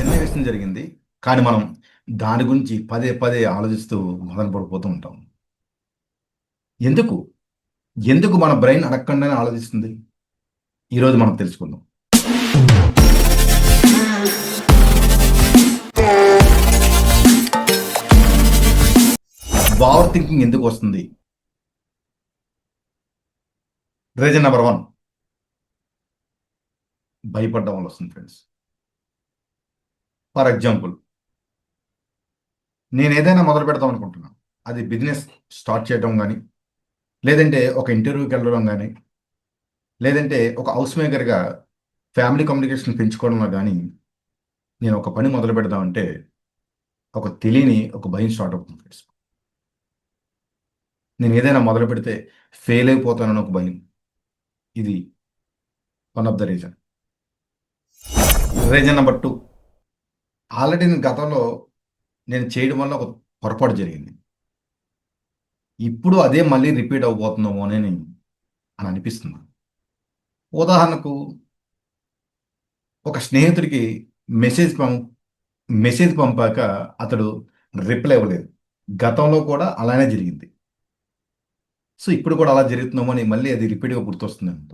చిన్న విషయం జరిగింది. కానీ మనం దాని గురించి పదే పదే ఆలోచిస్తూ మొదలు పడిపోతూ ఉంటాం. ఎందుకు? ఎందుకు మన బ్రెయిన్ అడగకుండానే ఆలోచిస్తుంది? ఈరోజు మనం తెలుసుకుందాం. ఓవర్ థింకింగ్ ఎందుకు వస్తుంది? రీజన్ నెంబర్ వన్ భయపడడం వల్ల వస్తుంది ఫ్రెండ్స్ ఫర్ ఎగ్జాంపుల్ నేను ఏదైనా మొదలు పెడదాం అనుకుంటున్నాను అది బిజినెస్ స్టార్ట్ చేయడం కానీ లేదంటే ఒక ఇంటర్వ్యూకి వెళ్ళడం కానీ లేదంటే ఒక హౌస్ మేకర్గా ఫ్యామిలీ కమ్యూనికేషన్ పెంచుకోవడంలో కానీ నేను ఒక పని మొదలు పెడదామంటే ఒక తెలియని ఒక భయం స్టార్ట్ అవుతుంది ఫ్రెండ్స్. నేను ఏదైనా మొదలు పెడితే ఫెయిల్ అయిపోతానని ఒక భయం. ఇది one of the reason. Reason number two. Already నేను గతంలో నేను చేయడం వల్ల ఒక పొరపాటు జరిగింది. ఇప్పుడు అదే మళ్ళీ రిపీట్ అవబోతుందేమో అని అని అనిపిస్తుంది. ఉదాహరణకు ఒక స్నేహితుడికి మెసేజ్ పం మెసేజ్ పంపాక అతడు రిప్లై ఇవ్వలేదు. గతంలో కూడా అలానే జరిగింది. సో ఇప్పుడు కూడా అలా జరుగుతున్నామని అని మళ్ళీ అది రిపీట్గా గుర్తొస్తుంది అంట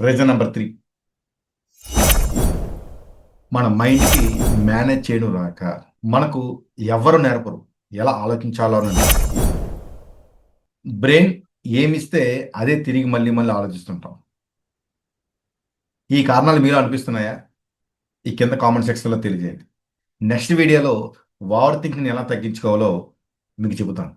రీజన్ నెంబర్ త్రీ. మన మైండ్కి మేనేజ్ చేయడం రాక మనకు ఎవరు నేర్పరు. ఎలా ఆలోచించాలో అని బ్రెయిన్ ఏమిస్తే అదే తిరిగి మళ్ళీ మళ్ళీ ఆలోచిస్తుంటాం. ఈ కారణాలు మీరు అనిపిస్తున్నాయా? ఈ కింద కామెంట్ సెక్షన్లో తెలియజేయండి. నెక్స్ట్ వీడియోలో ఓవర్ థింకింగ్ ఎలా తగ్గించుకోవాలో మీకు చెబుతాను.